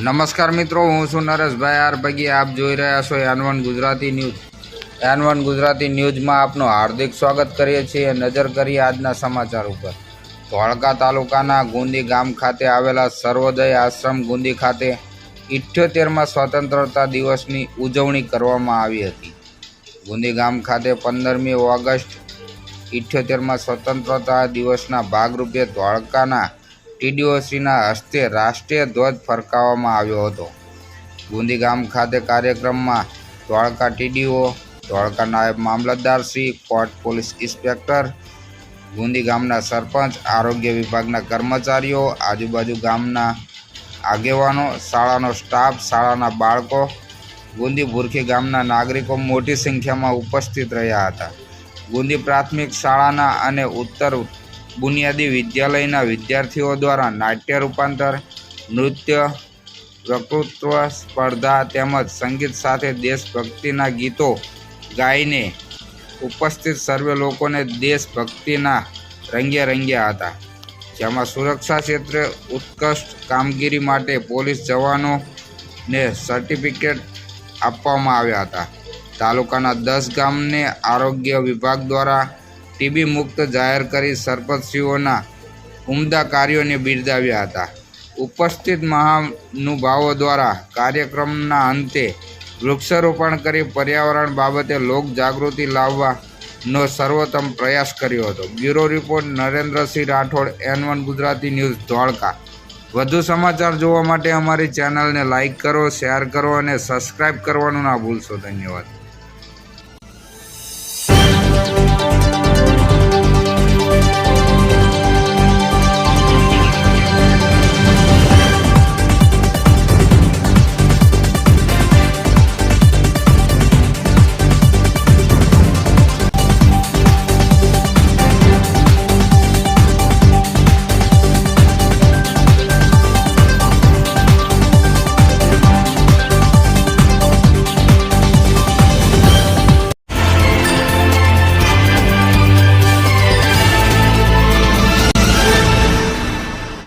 નમસ્કાર મિત્રો, હું છું નરેશભાઈ આર પગી આપ જોઈ રહ્યા છો N one Gujarati news. N one Gujarati ન્યૂઝમાં આપનું હાર્દિક સ્વાગત કરીએ છીએ. નજર કરીએ આજના સમાચાર ઉપર. ધોળકા તાલુકાના ગુંદી ગામ ખાતે આવેલા સર્વોદય આશ્રમ ગુંદી ખાતે ઇઠ્યોતેરમાં સ્વતંત્રતા દિવસની ઉજવણી કરવામાં આવી હતી. ગુંદી ગામ ખાતે પંદરમી ઓગસ્ટ ઇઠ્યોતેરમાં સ્વતંત્રતા દિવસના ભાગરૂપે ધોળકાના ટીડીઓસીના હસ્તે રાષ્ટ્રીય ધ્વજ ફરકાવવામાં આવ્યો હતો. ગુંદી ગામ ખાતે કાર્યક્રમમાં ધોળકા ટીડીઓ ધોળકા નાયબ મામલતદાર Shri, court police inspector Gundi ગામના સરપંચ, આરોગ્ય વિભાગના કર્મચારીઓ, આજુબાજુ ગામના આગેવાનો, શાળાનો સ્ટાફ, શાળાના બાળકો ગુંદી ભૂરખી ગામના નાગરિકો મોટી સંખ્યામાં ઉપસ્થિત રહ્યા હતા. ગુંદી પ્રાથમિક શાળાના અને ઉત્તર બુનિયાદી વિદ્યાલયના વિદ્યાર્થીઓ દ્વારા નાટ્ય રૂપાંતર, નૃત્ય, પ્રકૃત્વ સ્પર્ધા તેમજ સંગીત સાથે દેશભક્તિના ગીતો ગાઈને ઉપસ્થિત સર્વે લોકોને દેશભક્તિના રંગે રંગ્યા હતા. જેમાં સુરક્ષા ક્ષેત્રે ઉત્કૃષ્ટ કામગીરી માટે પોલીસ જવાનોને સર્ટિફિકેટ આપવામાં આવ્યા હતા. તાલુકાના દસ ગામને આરોગ્ય વિભાગ દ્વારા ટીબી મુક્ત જાહેર કરી સરપંચશ્રીઓના ઉમદા કાર્યોને બિરદાવ્યા હતા. ઉપસ્થિત મહાનુભાવો દ્વારા કાર્યક્રમના અંતે વૃક્ષારોપણ કરી પર્યાવરણ બાબતે લોક જાગૃતિ લાવવાનો સર્વોત્તમ પ્રયાસ કર્યો હતો. Bureau report, Narendrasinh Rathod, N one Gujarati news Dholka વધુ સમાચાર જોવા માટે અમારી ચેનલને લાઇક કરો, શેર કરો અને સબસ્ક્રાઈબ કરવાનું ના ભૂલશો. ધન્યવાદ.